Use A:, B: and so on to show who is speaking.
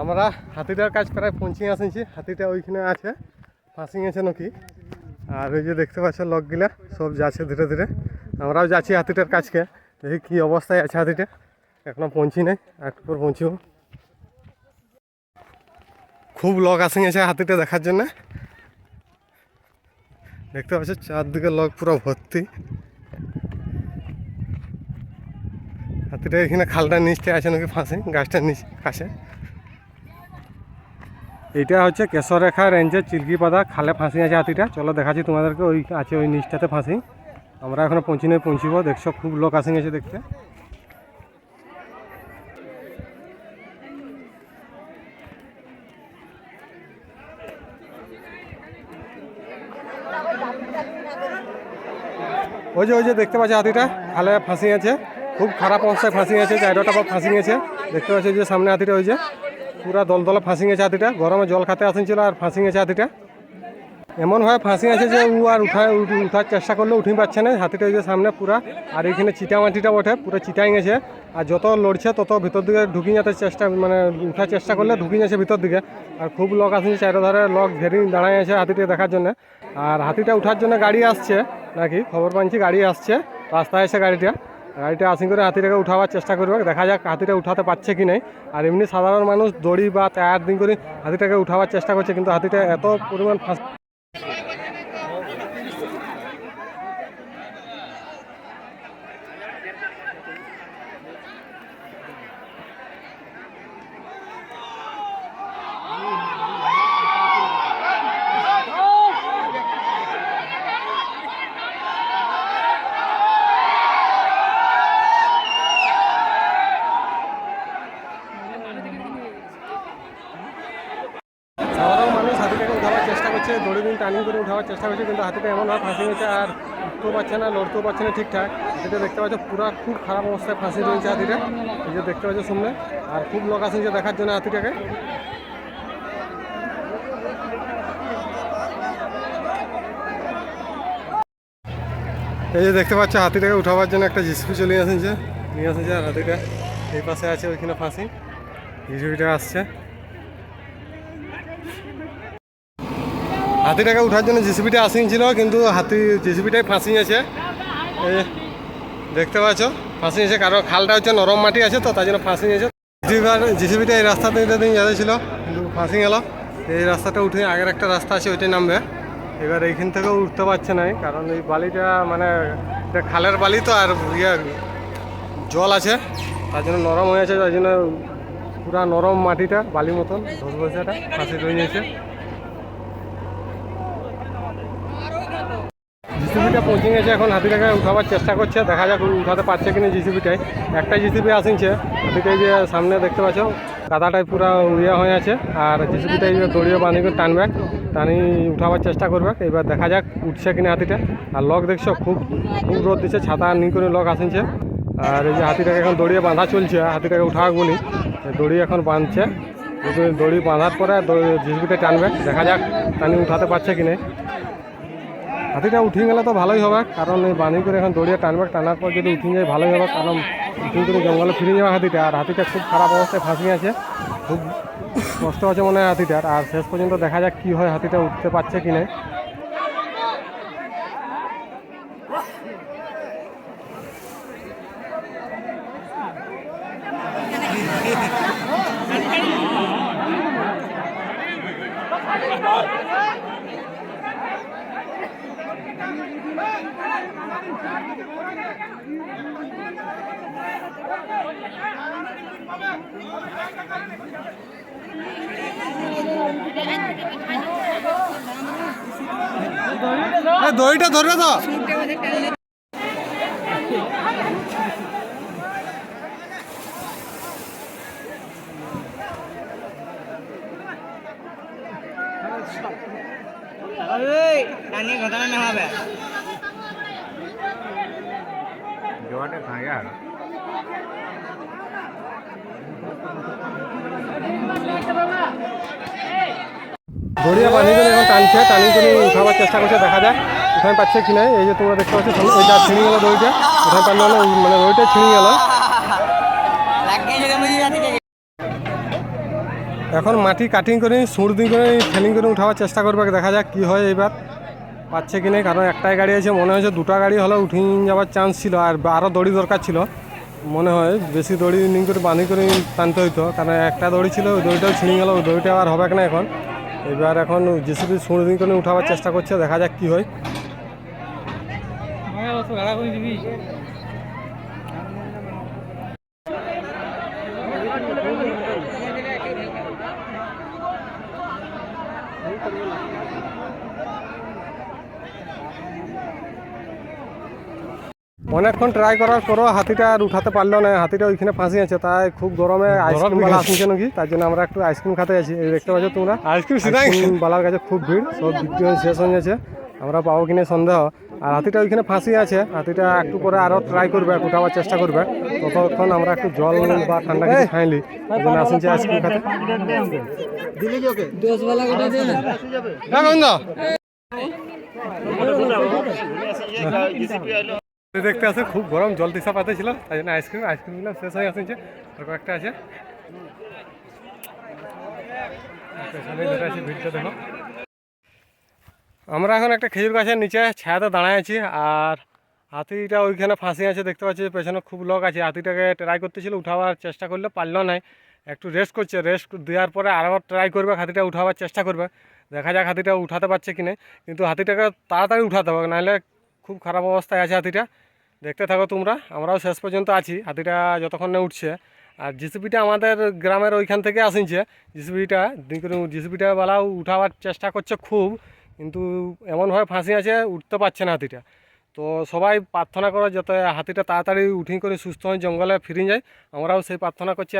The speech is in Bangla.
A: আমরা হাতিটার কাজ প্রায় পৌঁছে আসেছি। হাতিটা ওইখানে আছে, ফাঁসি আছে নাকি? আর ওই যে দেখতে পাচ্ছ লোকগুলা, সব যাচ্ছে ধীরে ধীরে। আমরাও যাচ্ছি হাতিটার কাজকে দেখি কী অবস্থায় আছে হাতিটা। এখনও পৌঁছি নাই একটু পর পৌঁছব। খুব লোক আসে আছে হাতিটা দেখার জন্য। দেখতে পাচ্ছ চারদিকে লোক পুরো ভর্তি। হাতিটা এখানে খালটার নিচে আছে নাকি ফাঁসি, গাছটার নিচ কাছে এইটা হচ্ছে কেশররেখা রেঞ্জের চিলকিপাতা খালে ফাঁসি আছে হাতিটা। চলো দেখাচ্ছি তোমাদেরকে, ওই আছে ওই নিচটাতে ফাঁসি। আমরা এখনও পৌঁছি নেই পৌঁছিব। দেখছ, খুব লোক আসে গেছে দেখতে। ওই যে ওই যে, দেখতে পাচ্ছি হাতিটা? খালে ফাঁসি আছে। খুব খারাপ অবস্থায় ফাঁসি আছে পর ফাঁসি আছে দেখতে পাচ্ছি যে সামনে হাতিটা ওই যে পুরা দল দলে ফাঁসি গেছে হাতিটা গরমে জল খাতে আসেছিল আর ফাঁসি গেছে হাতিটা এমনভাবে ফাঁসি আছে যে ও আর উঠ- উঠার চেষ্টা করলে উঠে পাচ্ছে না। হাতিটা যে সামনে পুরা। আর এইখানে চিটা মাটিটা ওঠে পুরো চিটাই গেছে আর যত লড়ছে তত ভিতর দিকে ঢুকি যেতে চেষ্টা মানে উঠার চেষ্টা করলে ঢুকি যাচ্ছে ভিতর দিকে। আর খুব লোক আসছে চারিধারে লোক ঘেরি দাঁড়ায় আছে হাতিটা দেখার জন্য। আর হাতিটা উঠার জন্য গাড়ি আসছে নাকি? খবর পাচ্ছি গাড়ি আসছে। রাস্তায় এসে গাড়িটা। গাড়িটা আসিং করে হাতিটাকে উঠাবার চেষ্টা করবে। দেখা যাক হাতিটা উঠাতে পারছে কি নাই। আর এমনি সাধারণ মানুষ দড়ি বা টায়ার দিন করে হাতিটাকে উঠাবার চেষ্টা করছে, কিন্তু হাতিটা এত পরিমাণ ফাঁস সাধারণ মানুষ হাতিটাকে উঠাবার চেষ্টা করছে দড়ি দিন টানি করে উঠাবার চেষ্টা করছে, কিন্তু হাতিটা এমনভাবে ফাঁসি হয়েছে আর উঠতেও পারছে না, লড়তেও পারছে না ঠিকঠাক। হাতিটা দেখতে পাচ্ছ পুরো খুব খারাপ অবস্থায় ফাঁসি রয়েছে হাতিটা। এই যে দেখতে পাচ্ছ সামনে, আর খুব লোক আসছে দেখার জন্য হাতিটাকে। এই যে দেখতে পাচ্ছ হাতিটাকে উঠাবার জন্য একটা জিসিপি চলে আসছে, নিয়ে আসছে আর হাতিটা এই পাশে আছে ওইখানে ফাঁসি। জিসিপিটা আসছে। হাতিটাকে উঠার জন্য জিসিপিটা আসিয়েছিল কিন্তু হাতি জিসিপিটাই ফাঁসি আছে। দেখতে পাচ্ছ? ফাঁসি আছে কারণ খালটা হচ্ছে নরম মাটি আছে, তো তার জন্য ফাঁসি আছে। জিসিপিটা এই রাস্তাতে দিন যাচ্ছিল কিন্তু ফাঁসি গেল। এই রাস্তাটা উঠে আগের একটা রাস্তা আছে, ওইটাই নামবে। এবার এইখান থেকেও উঠতে পারছে না, কারণ এই বালিটা মানে খালের বালি তো, আর ইয়ে জল আছে। তার জন্য নরম হয়ে আছে, তার জন্য পুরা নরম মাটিটা, বালি মতন ধস বসাটা ফাঁসি রয়ে গেছে। জিসিবিটা পৌঁছে গেছে, এখন হাতিটাকে উঠাবার চেষ্টা করছে, দেখা যাক উঠাতে পারছে কিনা জিসিবিটাই। একটা জিসিবি আসিনছে, হাতিটাই যে সামনে দেখতে পাচ্ছ কাদাটাই পুরো ইয়ে হয়ে আছে, আর জিসিবিটাই দড়িয়ে বাঁধি করে টানবে, টানি উঠাবার চেষ্টা করবে। এবার দেখা যাক উঠছে কিনা হাতিটা। আর লক দেখছ, খুব খুব রোদ দিচ্ছে, ছাতা নি করে লক আসিনছে। আর এই যে হাতিটাকে এখন দড়িয়ে বাঁধা চলছে হাতিটাকে উঠাক বলি দড়ি এখন বাঁধছে। দড়ি বাঁধার পরে জিসিবিটা টানবে। দেখা যাক, টানি উঠাতে পারছে কিনা। হাতিটা উঠে গেলে তো ভালোই হবে, কারণ এই বাঁধি করে এখন দড়িয়ে টানবে, টানার পর যদি উঠে যায় ভালোই হবে, কারণ উঠে করে জঙ্গলে ফিরে যাবে হাতিটা, আর হাতিটা খুব খারাপ অবস্থায় ফাঁসি আছে, খুব কষ্ট আছে মনে হয় হাতিটার, আর শেষ পর্যন্ত দেখা যাক কী হয় হাতিটা উঠতে পারছে কি না। দড়িটা ধরবে তো
B: টানি ঘটনা না হবে।
C: আর
A: দড়িয়া বাঁধি করে এখন টানছে টানি করে উঠাবার চেষ্টা করছে, দেখা যাক উঠান পাচ্ছে কি নাই। এই যে তোমরা দেখতে পাচ্ছ এই ছিঁড়ে গেল দড়িটা মানে দড়িটা ছিঁড়ে গেল। এখন মাটি কাটিং করে সুর দিন করে ঠেলিং করে উঠাবার চেষ্টা করবে, দেখা যাক কি হয় এবার পাচ্ছে কি নেই? কারণ একটাই গাড়ি আছে, মনে হচ্ছে দুটো গাড়ি হলে উঠে যাওয়ার চান্স ছিল, আর আরও দড়ি দরকার ছিল। মনে হয় বেশি দড়ি নিং করে বাঁধি করে টানতে হইতো, কারণ একটা দড়ি ছিল, ওই দড়িটাও ছিঁড়ে গেল, ওই দড়িটা আর হবে না এখন? এবার এখন জেসিবি সুর দিন করে উঠাবার চেষ্টা করছে, দেখা যাক কি হয়। অনেকক্ষণ ট্রাই করার পরও হাতিটা আর উঠাতে পারল না হাতিটা ওইখানে ফাঁসি আছে তাই খুব গরমে আইসক্রিম বালা আসছে নাকি তার জন্য আমরা একটু আইসক্রিম খেতে আছি এই দেখতে পাচ্ছ তোমরা আইসক্রিম বালার কাছে খুব ভিড় সব বিক্রি শেষ হয়ে গেছে আমরা পাবো কিনে সন্দেহ আর হাতিটা ওইখানে ফাঁসি আছে হাতিটা একটু পরে আরও ট্রাই করবে উঠাবার চেষ্টা করবে ততক্ষণ আমরা একটু জল বা ঠান্ডা কিছু খাইলি ওই জন্য আসছি আইসক্রিম খাতে হ্যাঁ, দেখতে আছে খুব গরম, জল দিশা পাতে ছিল তাই জন্য আইসক্রিম আইসক্রিমগুলো শেষ হয়ে আসছে আর কয়েকটা আছে। দেখো। আমরা এখন একটা খেজুর গাছের নিচে ছায়াতে দাঁড়ায় আছি, আর হাতিটা ওইখানে ফাঁসি আছে, দেখতে পাচ্ছি, পেছনে খুব লোক আছে। হাতিটাকে ট্রাই করতেছিল, উঠাবার চেষ্টা করলে পারল নাই। একটু রেস্ট করছে রেস্ট দেওয়ার পরে আরও ট্রাই করবে, হাতিটা উঠাবার চেষ্টা করবে। দেখা যাক হাতিটা উঠাতে পারছে কি না কিন্তু হাতিটাকে তাড়াতাড়ি উঠাতে হবে, নাহলে খুব খারাপ অবস্থায় আছে হাতিটা। দেখতে থাকো তোমরা, আমরাও শেষ পর্যন্ত আছি। হাতিটা যতক্ষণ না উঠছে। আর জিসিপিটা আমাদের গ্রামের ওইখান থেকে আসিছে জিসিপিটা জিসিপিটা বেলাও উঠাবার চেষ্টা করছে খুব, কিন্তু এমনভাবে ফাঁসি আছে, উঠতে পারছে না হাতিটা। তো সবাই প্রার্থনা করো যাতে হাতিটা তাড়াতাড়ি উঠি করে সুস্থ হয়ে জঙ্গলে ফিরে যায়। আমরাও সেই প্রার্থনা করছি।